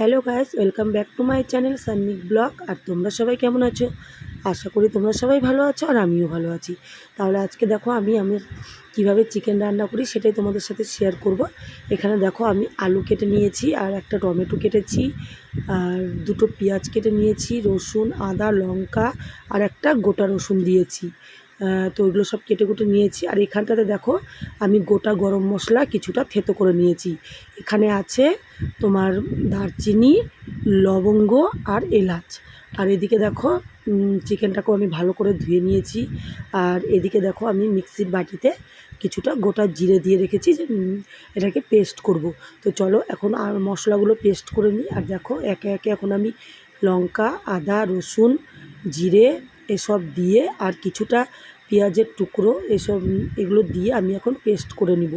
Hello guys, welcome back to my channel Sannik vlog. আর তোমরা সবাই কেমন আছো? আশা করি তোমরা সবাই ভালো আছো আর আমিও ভালো আছি। তাহলে আজকে দেখো আমি আমি কীভাবে চিকেন রান্না করি সেটাই তোমাদের সাথে শেয়ার করব। এখানে দেখো আমি আলু কেটে নিয়েছি আর একটা টমেটো কেটেছি, আর দুটো পেঁয়াজ কেটে নিয়েছি, রসুন, আদা, লঙ্কা আর একটা গোটা রসুন দিয়েছি। তো ওইগুলো সব কেটে কুটে নিয়েছি। আর এখানটাতে দেখো, আমি গোটা গরম মশলা কিছুটা থেতো করে নিয়েছি। এখানে আছে তোমার দারচিনি, লবঙ্গ আর এলাচ। আর এদিকে দেখো চিকেনটাকেও আমি ভালো করে ধুয়ে নিয়েছি। আর এদিকে দেখো, আমি মিক্সির বাটিতে কিছুটা গোটা জিরে দিয়ে রেখেছি যে এটাকে পেস্ট করব। তো চলো, এখন আর মশলাগুলো পেস্ট করে নিই। আর দেখো, একে একে এখন আমি লঙ্কা, আদা, রসুন, জিরে এসব দিয়ে আর কিছুটা পেঁয়াজের টুকরো এসব, এগুলো দিয়ে আমি এখন পেস্ট করে নিব।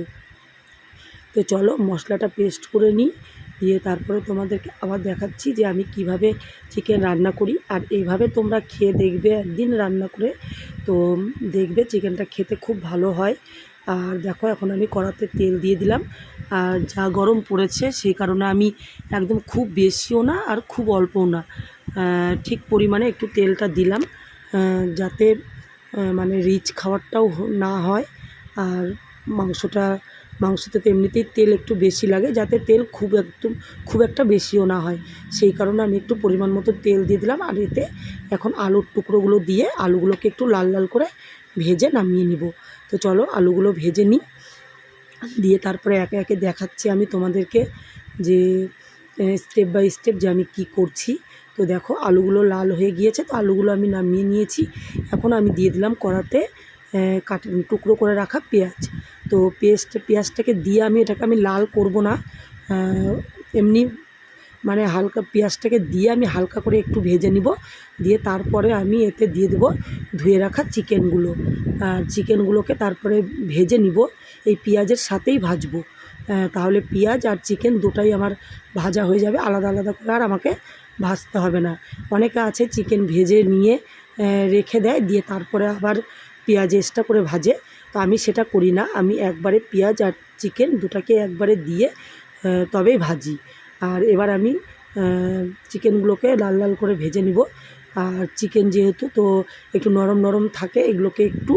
তো চলো মশলাটা পেস্ট করে নিই, দিয়ে তারপরে তোমাদেরকে আবার দেখাচ্ছি যে আমি কীভাবে চিকেন রান্না করি। আর এইভাবে তোমরা খেয়ে দেখবে, একদিন রান্না করে তো দেখবে চিকেনটা খেতে খুব ভালো হয়। আর দেখো এখন আমি কড়াতে তেল দিয়ে দিলাম। আর যা গরম পড়েছে সেই কারণে আমি একদম খুব বেশিও না আর খুব অল্পও না। ঠিক পরিমাণে একটু তেলটা দিলাম। যাতে মানে রিচ খাবারটাও না হয়। আর মাংসটা, মাংসতে তো এমনিতেই তেল একটু বেশি লাগে, যাতে তেল খুব একদম খুব একটা বেশিও না হয়। সেই কারণে আমি একটু পরিমাণ মতো তেল দিয়ে দিলাম আর এতে এখন আলুর টুকরোগুলো দিয়ে আলুগুলোকে একটু লাল লাল করে ভেজে নামিয়ে নিব। তো চলো আলুগুলো ভেজে নিই। দিয়ে তারপরে একে একে দেখাচ্ছি আমি তোমাদেরকে যে স্টেপ বাই স্টেপ যে আমি কি করছি। তো দেখো আলুগুলো লাল হয়ে গিয়েছে, তো আলুগুলো আমি নামিয়ে নিয়েছি। এখন আমি দিয়ে দিলাম কড়াতে কাট, টুকরো করে রাখা পেঁয়াজ। তো পেস্ট, পেঁয়াজটাকে দিয়ে আমি এটাকে আমি লাল করব না এমনি মানে হালকা পেঁয়াজটাকে দিয়ে আমি হালকা করে একটু ভেজে নিব। দিয়ে তারপরে আমি এতে দিয়ে দেবো ধুয়ে রাখা চিকেনগুলো। আর চিকেনগুলোকে তারপরে ভেজে নিব, এই পেঁয়াজের সাথেই ভাজবো। তাহলে পেঁয়াজ আর চিকেন দুটাই আমার ভাজা হয়ে যাবে, আলাদা আলাদা করে। আর আমাকে ভাজতে হবে না। অনেকে আছে চিকেন ভেজে নিয়ে রেখে দেয়, দিয়ে তারপরে আবার পেঁয়াজ এক্সট্রা করে ভাজে। তো আমি সেটা করি না, আমি একবারে পেঁয়াজ আর চিকেন দুটাকে একবারে দিয়ে তবেই ভাজি। আর এবার আমি চিকেনগুলোকে লাল লাল করে ভেজে নিব। আর চিকেন যেহেতু তো একটু নরম নরম থাকে, এগুলোকে একটু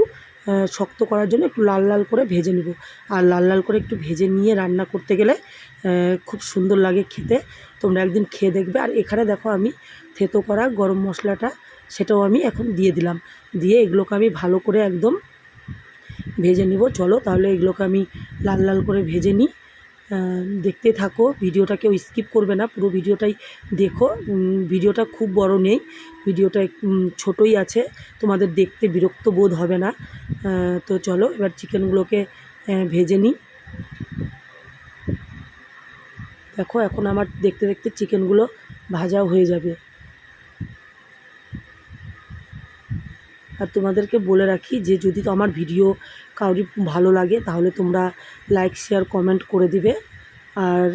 শক্ত করার জন্য একটু লাল লাল করে ভেজে নেব। আর লাল লাল করে একটু ভেজে নিয়ে রান্না করতে গেলে খুব সুন্দর লাগে খেতে। তোমরা একদিন খেয়ে দেখবে। আর এখানে দেখো আমি থেতো করা গরম মশলাটা, সেটাও আমি এখন দিয়ে দিলাম। দিয়ে এগুলোকে আমি ভালো করে একদম ভেজে নিব। চলো তাহলে এগুলোকে আমি লাল লাল করে ভেজে নিই। দেখতে থাকো। ভিডিওটা কেউ স্কিপ করবে না, পুরো ভিডিওটাই দেখো। ভিডিওটা খুব বড় নেই, ভিডিওটা ছোটই আছে। তোমাদের দেখতে বিরক্ত বোধ হবে না। তো চলো, এবার চিকেনগুলোকে ভেজে নিই। দেখো, এখন আমার দেখতে দেখতে চিকেনগুলো ভাজাও হয়ে যাবে। আর তোমাদেরকে বলে রাখি যে যদি তো আমার ভিডিও কাউরি ভালো লাগে, তাহলে তোমরা লাইক শেয়ার কমেন্ট করে দিবে। আর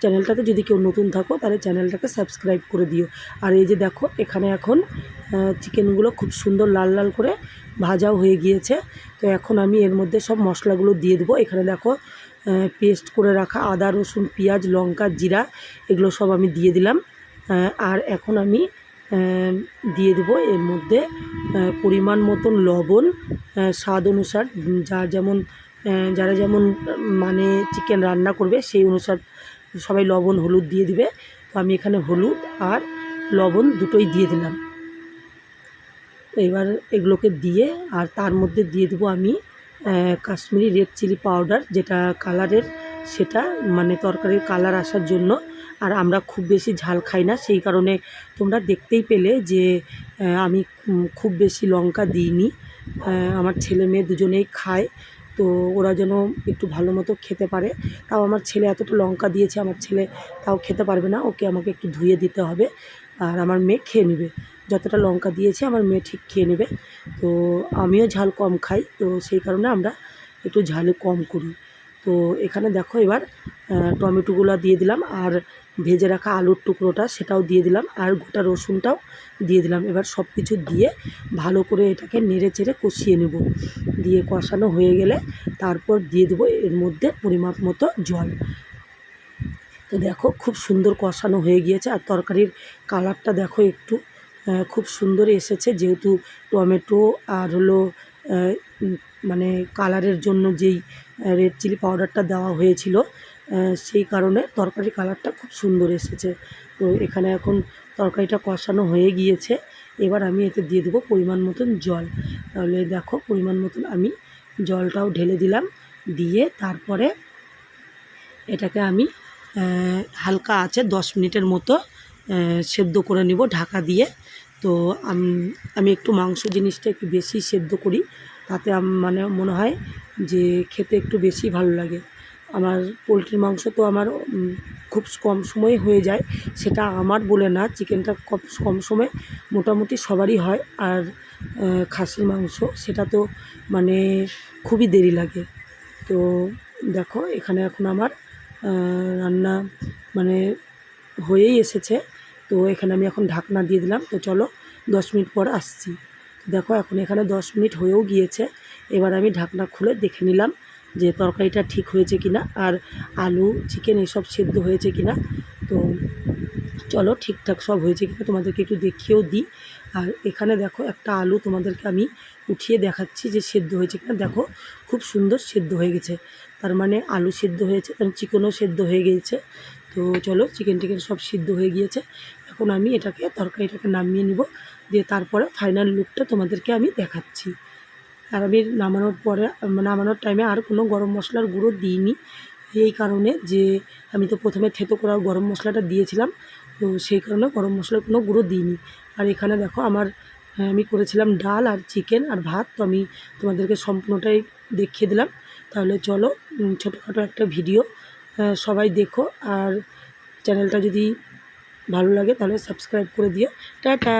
চ্যানেলটাতে যদি কেউ নতুন থাকো, তাহলে চ্যানেলটাকে সাবস্ক্রাইব করে দিও। আর এই যে দেখো, এখানে এখন চিকেনগুলো খুব সুন্দর লাল লাল করে ভাজাও হয়ে গিয়েছে। তো এখন আমি এর মধ্যে সব মশলাগুলো দিয়ে দেবো। এখানে দেখো পেস্ট করে রাখা আদা, রসুন, পেঁয়াজ, লঙ্কা, জিরা, এগুলো সব আমি দিয়ে দিলাম। আর এখন আমি দিয়ে দেবো। এর মধ্যে পরিমাণ মতন লবণ স্বাদ অনুসার যার যেমন যারা যেমন মানে চিকেন রান্না করবে, সেই অনুসার সবাই লবণ, হলুদ দিয়ে দিবে। তো আমি এখানে হলুদ আর লবণ দুটোই দিয়ে দিলাম। এবার এগুলোকে দিয়ে, আর তার মধ্যে দিয়ে দেবো আমি কাশ্মীরি রেড চিলি পাউডার যেটা কালারের সেটা মানে তরকারির কালার আসার জন্য আর আমরা খুব বেশি ঝাল খাই না, সেই কারণে তোমরা দেখতেই পেলে যে আমি খুব বেশি লঙ্কা দিইনি। আমার ছেলে মেয়ে দুজনেই খায়, তো ওরা যেন একটু ভালো মতো খেতে পারে। তাও আমার ছেলে এতটা লঙ্কা দিয়েছে, আমার ছেলে তাও খেতে পারবে না, ওকে আমাকে একটু ধুয়ে দিতে হবে আর আমার মেয়ে খেয়ে নেবে। যতটা লঙ্কা দিয়েছে, আমার মেয়ে ঠিক খেয়ে নেবে। তো আমিও ঝাল কম খাই, তো সেই কারণে আমরা একটু ঝাল কম করি। তো এখানে দেখো এবার টমেটোগুলো দিয়ে দিলাম আর ভেজে রাখা আলুর টুকরোটা সেটাও দিয়ে দিলাম আর গোটা রসুনটাও দিয়ে দিলাম। এবার সব কিছু দিয়ে ভালো করে এটাকে নেড়ে চেড়ে কষিয়ে নেব। দিয়ে কষানো হয়ে গেলে তারপর দিয়ে দেবো এর মধ্যে পরিমাপ মতো জল। তো দেখো খুব সুন্দর কষানো হয়ে গিয়েছে আর তরকারির কালারটা দেখো একটু খুব সুন্দর এসেছে। যেহেতু টমেটো আর হলো মানে কালারের জন্য যেই রেড চিলি পাউডারটা দেওয়া হয়েছিল সেই কারণে তরকারির কালারটা খুব সুন্দর এসেছে। তো এখানে এখন তরকারিটা কষানো হয়ে গিয়েছে। এবার আমি এতে দিয়ে দেবো পরিমাণ মতন জল। তাহলে দেখো পরিমাণ মতন আমি জলটাও ঢেলে দিলাম। দিয়ে তারপরে এটাকে আমি হালকা আছে দশ মিনিটের মতো সেদ্ধ করে নিব ঢাকা দিয়ে। তো আমি একটু মাংস জিনিসটা একটু বেশি সেদ্ধ করি। তাতে মানে মনে হয় যে খেতে একটু বেশি ভালো লাগে। আমার পোলট্রির মাংস তো আমার খুব কম সময়ে হয়ে যায়। সেটা আমার বলে না, চিকেনটা কম কম সময়ে মোটামুটি সবারই হয়। আর খাসির মাংস, সেটা তো মানে খুবই দেরি লাগে। তো দেখো, এখানে এখন আমার রান্না মানে হয়েই এসেছে। তো এখানে আমি এখন ঢাকনা দিয়ে দিলাম। তো চলো, দশ মিনিট পর আসছি। দেখো, এখন এখানে দশ মিনিট হয়েও গিয়েছে। এবার আমি ঢাকনা খুলে দেখে নিলাম। যে তরকারিটা ঠিক হয়েছে কিনা আর আলু চিকেন এসব সেদ্ধ হয়েছে কিনা। তো চলো ঠিকঠাক সব হয়েছে কিনা তোমাদেরকে একটু দেখিয়েও দিই। আর এখানে দেখো একটা আলু তোমাদেরকে আমি উঠিয়ে দেখাচ্ছি যে সেদ্ধ হয়েছে কিনা। দেখো খুব সুন্দর সেদ্ধ হয়ে গেছে। তার মানে আলু সেদ্ধ হয়েছে, তার চিকেনও সেদ্ধ হয়ে গিয়েছে। তো চলো চিকেন টিকেন সব সিদ্ধ হয়ে গিয়েছে। এখন আমি এটাকে, তরকারিটাকে নামিয়ে নিব। দিয়ে তারপরে ফাইনাল লুকটা তোমাদেরকে আমি দেখাচ্ছি। আর আমি নামানোর পরে, নামানোর টাইমে আর কোনো গরম মশলার গুঁড়ো দিইনি। এই কারণে যে আমি তো প্রথমে থেতো করা গরম মশলাটা দিয়েছিলাম, তো সেই কারণে গরম মশলার কোনো গুঁড়ো দিইনি। আর এখানে দেখো আমার, আমি করেছিলাম ডাল আর চিকেন আর ভাত, তো আমি তোমাদেরকে সম্পূর্ণটাই দেখিয়ে দিলাম। তাহলে চলো ছোটোখাটো একটা ভিডিও সবাই দেখো। আর চ্যানেলটা যদি ভালো লাগে তাহলে সাবস্ক্রাইব করে দিও। টাটা!